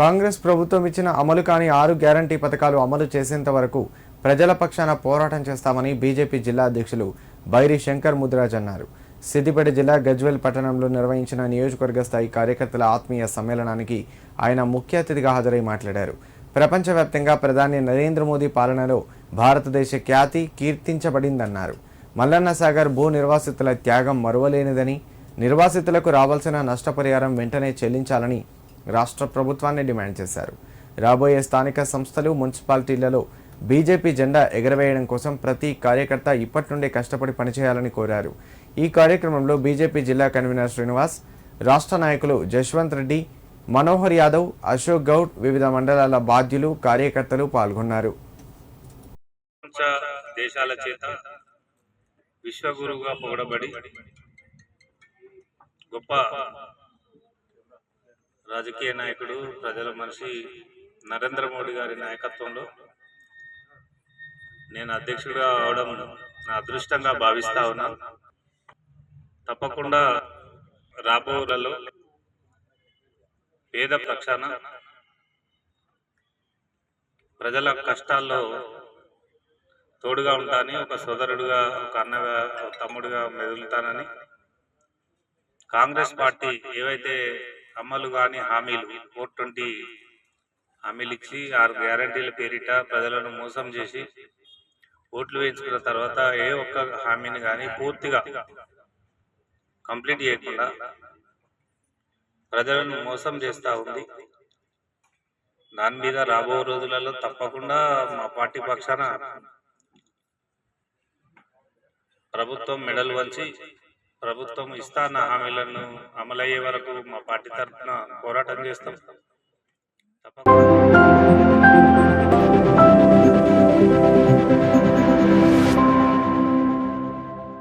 కాంగ్రెస్ ప్రభుత్వం ఇచ్చిన అమలు కాని ఆరు గ్యారంటీ పథకాలు అమలు చేసేంత వరకు ప్రజల పక్షాన పోరాటం చేస్తామని బీజేపీ జిల్లా అధ్యక్షులు బైరి శంకర్ ముద్రాజ్ అన్నారు. సిద్దిపేట జిల్లా గజ్వెల్ పట్టణంలో నిర్వహించిన నియోజకవర్గ స్థాయి కార్యకర్తల ఆత్మీయ సమ్మేళనానికి ఆయన ముఖ్య అతిథిగా హాజరై మాట్లాడారు. ప్రపంచవ్యాప్తంగా ప్రధాని నరేంద్ర మోదీ పాలనలో భారతదేశ ఖ్యాతి కీర్తించబడిందన్నారు. మల్లన్న సాగర్ భూ నిర్వాసితుల త్యాగం మరువలేనిదని నిర్వాసితులకు రావాల్సిన నష్టపరిహారం వెంటనే చెల్లించాలని రాష్ట్ర ప్రభుత్వాన్ని డిమాండ్ చేశారు. రాబోయే స్థానిక సంస్థలు మున్సిపాలిటీలలో బీజేపీ జెండా ఎగరవేయడం కోసం ప్రతి కార్యకర్త ఇప్పటి నుండే కష్టపడి పనిచేయాలని కోరారు. ఈ కార్యక్రమంలో బీజేపీ జిల్లా కన్వీనర్ శ్రీనివాస్ రాష్ట్ర నాయకులు జశ్వంత్ రెడ్డి మనోహర్ యాదవ్ అశోక్ గౌడ్ వివిధ మండలాల బాధ్యులు కార్యకర్తలు పాల్గొన్నారు. దేశాల చేత విశ్వగురువుగా పొగడబడి గొప్ప రాజకీయ నాయకుడు ప్రజల మనిషి నరేంద్ర మోడీ గారి నాయకత్వంలో నేను అధ్యక్షుడిగా అవడం నా అదృష్టంగా భావిస్తా ఉన్నాను తప్పకుండా రాబోలలో పేద పక్షాన ప్రజల కష్టాల్లో తోడుగా ఉంటానని ఒక సోదరుడుగా ఒక అన్నగా తమ్ముడుగా మెదులుతానని కాంగ్రెస్ పార్టీ ఏవైతే అమలు కాని హామీలు. ఫోర్ ట్వంటీ హామీలు ఇచ్చి ఆరు గ్యారంటీల పేరిట ప్రజలను మోసం చేసి ఓట్లు వేయించుకున్న తర్వాత ఏ ఒక్క హామీని కానీ పూర్తిగా కంప్లీట్ చేయకుండా ప్రజలను మోసం చేస్తూ ఉంది. దాని మీద రాబో రోజులలో తప్పకుండా మా పార్టీ పక్షాన ప్రభుత్వం మెడల్ వంచి ప్రభుత్వం ఇస్తాన్న హామీలను అమలయ్యే వరకు మా పార్టీ తరఫున పోరాటం చేస్తాం.